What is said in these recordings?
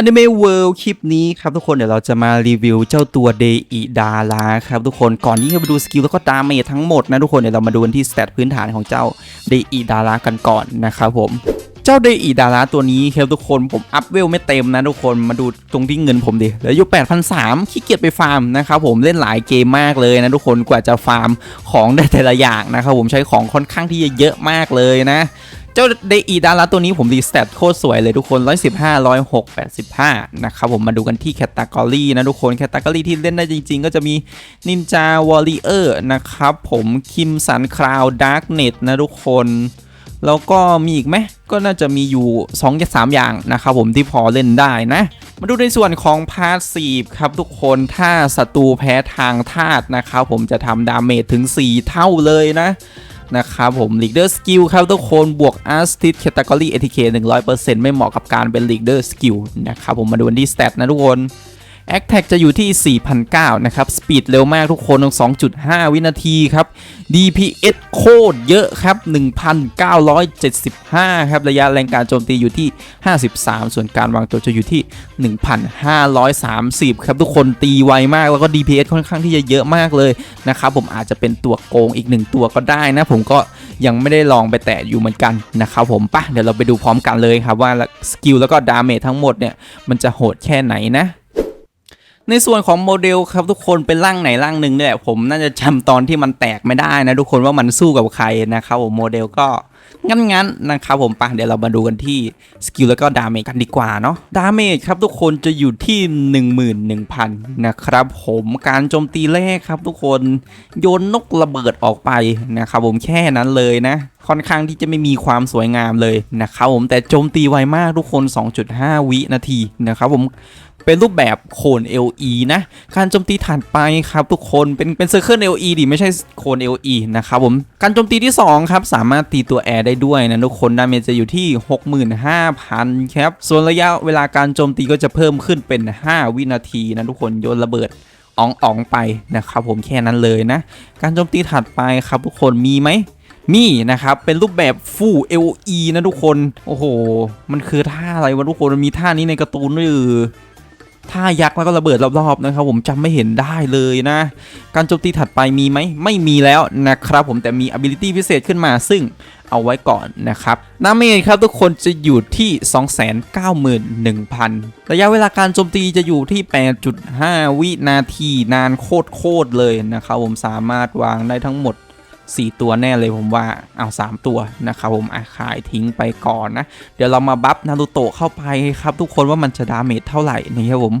อนิเมะเวิลด์คลิปนี้ครับทุกคนเดี๋ยวเราจะมารีวิวเจ้าตัวเดอิดาราครับทุกคนก่อนที่จะไปดูสกิลแล้วก็ดาเมจทั้งหมดนะทุกคนเดี๋ยวเรามาดูกันที่สเตตพื้นฐานของเจ้าเดอิดารากันก่อนนะครับผมเจ้าเดอิดาราตัวนี้ครับทุกคนผมอัพเวลไม่เต็มนะทุกคนมาดูตรงที่เงินผมดิเหลืออยู่8,003ขี้เกียจไปฟาร์มนะครับผมเล่นหลายเกมมากเลยนะทุกคนกว่าจะฟาร์มของได้แต่ละอย่างนะครับผมใช้ของค่อนข้างที่จะเยอะมากเลยนะ เจ้าเดอีดาราตัวนี้ผมดีสเตตโคตรสวยเลยทุกคน 115 106 85 นะครับผมมาดูกันที่แคตตากรีนะทุกคนแคตตากรีที่เล่นได้จริง ๆ ก็จะมีนินจาวอลเลเออร์นะครับผมคิมสันคราวดาร์กเน็ตนะทุกคน แล้วก็มีอีกไหมก็น่าจะมีอยู่2อย่าง3อย่างนะครับผมที่พอเล่นได้นะ มาดูในส่วนของพาสซีฟครับทุกคนถ้าศัตรูแพ้ทางธาตุนะครับผมจะทำดาเมจถึง 4 เท่าเลยนะ นะครับผม Leader Skill ครับทุกคนบวก Artist Category ATK 100%ไม่เหมาะกับการเป็น Leader Skill นะครับผมมาดูวันที่ Stat นะทุกคน a c t a c จะอยู่ที่ 4,009นะครับ Speed เร็วมากทุกคน2.5 วินาทีครับ DPS โคตรเยอะครับ 1,975 ครับ ระยะแรงการโจมตีอยู่ที่ 53 ส่วนการวางตัวจะอยู่ที่ 1,530 ครับ ทุกคนตีไวมากแล้วก็ DPS ค่อนข้างที่จะเยอะมากเลยนะครับผมอาจจะเป็นตัวโกงอีกหนึ่งตัวก็ได้นะ ผมก็ยังไม่ได้ลองไปแตะอยู่เหมือนกันนะครับผมปะเดี๋ยวเราไปดูพร้อมกันเลยครับว่าสกิลแล้วก็ดาเมจทั้งหมดเนี่ยมันจะโหดแค่ไหนนะ ในส่วนของโมเดลครับทุกคนเป็นร่างไหนร่างหนึ่งเนี่ยผมน่าจะจำตอนที่มันแตกไม่ได้นะทุกคนว่ามันสู้กับใครนะครับผมโมเดลก็ งั้นๆนะครับผมปะเดี๋ยวเรามาดูกันที่สกิลแล้วก็ดาเมจกันดีกว่าเนาะดาเมจครับทุกคนจะอยู่ที่ 11,000 นะครับผมการโจมตีแรกครับทุกคนโยนนกระเบิดออกไปนะครับผมแค่นั้นเลยนะ ค่อนข้างที่จะไม่มีความสวยงามเลยนะครับผมแต่โจมตีไวมากทุกคน 2.5 วินาทีนะครับผมเป็นรูปแบบโคน LE นะ การโจมตีถัดไปครับทุกคนเป็นเป็นเซอร์เคิล LE ดิไม่ใช่โคน LE นะครับผม การโจมตีที่ 2 ครับ สามารถตีตัวร์ได้ด้วยนะทุกคนดาเมจจะอยู่ที่ 65,000ครับ ส่วนระยะเวลาการโจมตีก็จะเพิ่มขึ้นเป็น 5 วินาทีนะทุกคนโยนระเบิดอ่องอ่องไปนะครับผมแค่นั้นเลยนะ การโจมตีถัดไปครับทุกคนมีไหมมีนะครับ เป็นรูปแบบ Full LE นะทุกคน โอ้โห มันคือท่าอะไรวะทุกคน มันมีท่านี้ในการ์ตูนด้วยหรือ ท่ายักษ์แล้วก็ระเบิดรอบๆนะครับผมจำไม่เห็นได้เลยนะ การโจมตีถัดไปมีไหมไม่มีแล้วนะครับผมแต่มี ability พิเศษขึ้นมาซึ่งเอาไว้ก่อนนะครับดาเมจครับทุกคนจะอยู่ที่ 291,000 ระยะเวลาการโจมตีจะอยู่ที่ 8.5 วินาทีนานโคตรๆเลยนะครับผมสามารถวางได้ทั้งหมด 4 ตัวแน่เลยผมว่าเอา 3 ตัวนะครับผมอาขายทิ้งไปก่อนนะ เดี๋ยวเรามาบัฟนารูโตะเข้าไปครับทุกคนว่ามันจะดาเมจเท่าไหร่นี่ครับผม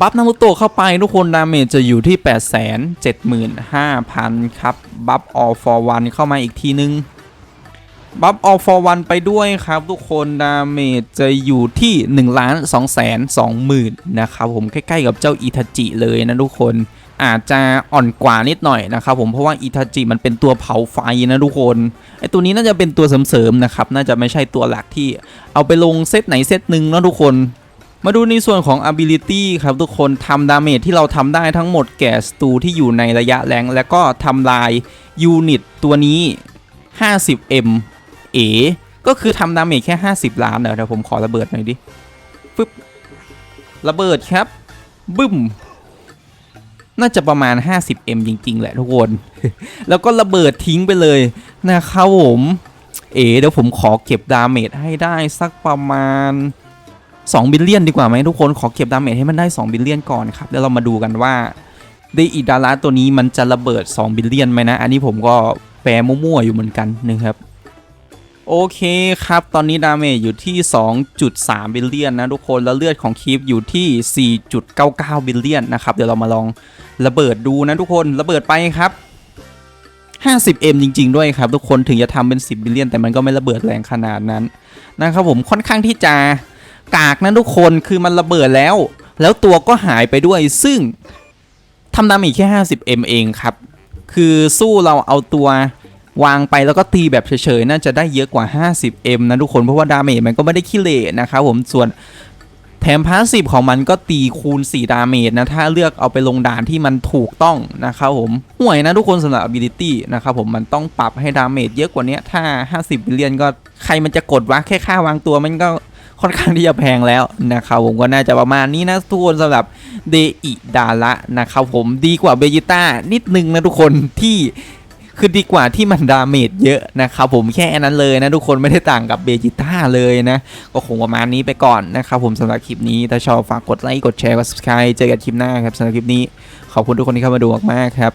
บัฟนารูโตะเข้าไปทุกคนดาเมจจะอยู่ที่ 8 7 5 0 0 0 ครับ บัฟ all for one เข้ามาอีกทีนึง บัฟ all for one ไปด้วยครับ ทุกคนดาเมจจะอยู่ที่1ล้าน2แสน2หมื่นนะครับผมใกล้ ๆ กับเจ้าอิทาจิเลยนะทุกคน อาจจะอ่อนกว่านิดหน่อยนะครับผมเพราะว่าอิทาจิมันเป็นตัวเผาไฟนะทุกคนไอตัวนี้น่าจะเป็นตัวเสริมๆนะครับน่าจะไม่ใช่ตัวหลักที่เอาไปลงเซตไหนเซตหนึ่งนะทุกคนมาดูในส่วนของ ability ครับทุกคนทำดาเมจที่เราทำได้ทั้งหมดแก่สตูที่อยู่ในระยะแรงแล้วก็ทำลายยูนิตตัวนี้ 50m เอก็คือทำดาเมจแค่ 50 ล้านเดี๋ยวผมขอระเบิดหน่อยดิฟึบระเบิดครับบึ้ม น่าจะประมาณ 50m จริง ๆ แหละทุกคน แล้วก็ระเบิดทิ้งไปเลยนะครับผม เอ๋เดี๋ยวผมขอเก็บดาเมจให้ได้สักประมาณ2บิลเลียนดีกว่าไหมทุกคนขอเก็บดาเมจให้มันได้2บิลเลียนก่อนครับแล้วเรามาดูกันว่าเดอิดาราตัวนี้มันจะระเบิด2บิลเลียนไหมนะ อันนี้ผมก็แปลมั่วๆอยู่เหมือนกันนะครับ โอเคครับ ตอนนี้ดาเมจอยู่ที่ 2.3 บิลเลียนนะทุกคน แล้วเลือดของคีฟอยู่ที่ 4.99 บิลเลียนนะครับ เดี๋ยวเรามาลองระเบิดดูนะทุกคน ระเบิดไปครับ 50m จริง ๆ ด้วยครับ ทุกคนถึงจะทำเป็น 10 บิลเลียน แต่มันก็ไม่ระเบิดแรงขนาดนั้นนะครับผมค่อนข้างที่จะกากนะทุกคน คือมันระเบิดแล้ว แล้วตัวก็หายไปด้วย ซึ่งทำดาเมจแค่ 50m เองครับ คือสู้เราเอาตัว วางไปแล้วก็ตีแบบเฉยๆ น่าจะได้เยอะกว่า 50m นะทุกคน เพราะว่าดาเมจมันก็ไม่ได้ขี้เหร่นะครับผมส่วนแถมพาสซีฟของมันก็ตีคูณ 4 ดาเมจนะ ถ้าเลือกเอาไปลงด่านที่มันถูกต้องนะครับผมห่วยนะทุกคนสำหรับ ability นะครับผมมันต้องปรับให้ดาเมจเยอะกว่านี้ถ้า 50บิลเลียนก็ใครมันจะกดวะแค่ค่าวางตัวมันก็ค่อนข้างที่จะแพงแล้วนะครับผมก็น่าจะประมาณนี้นะทุกคนสำหรับเดอิดาระนะครับผมดีกว่าเบจิต้านิดนึงนะทุกคนที่ คือดีกว่าที่มันดาเมจเยอะนะครับผมแค่นั้นเลยนะทุกคนไม่ได้ต่างกับเบจิต้าเลยนะ ก็คงประมาณนี้ไปก่อนนะครับผมสำหรับคลิปนี้ ถ้าชอบฝากกดไลค์กดแชร์กด subscribe เจอกันคลิปหน้าครับสำหรับคลิปนี้ ขอบคุณทุกคนที่เข้ามาดูมากๆครับ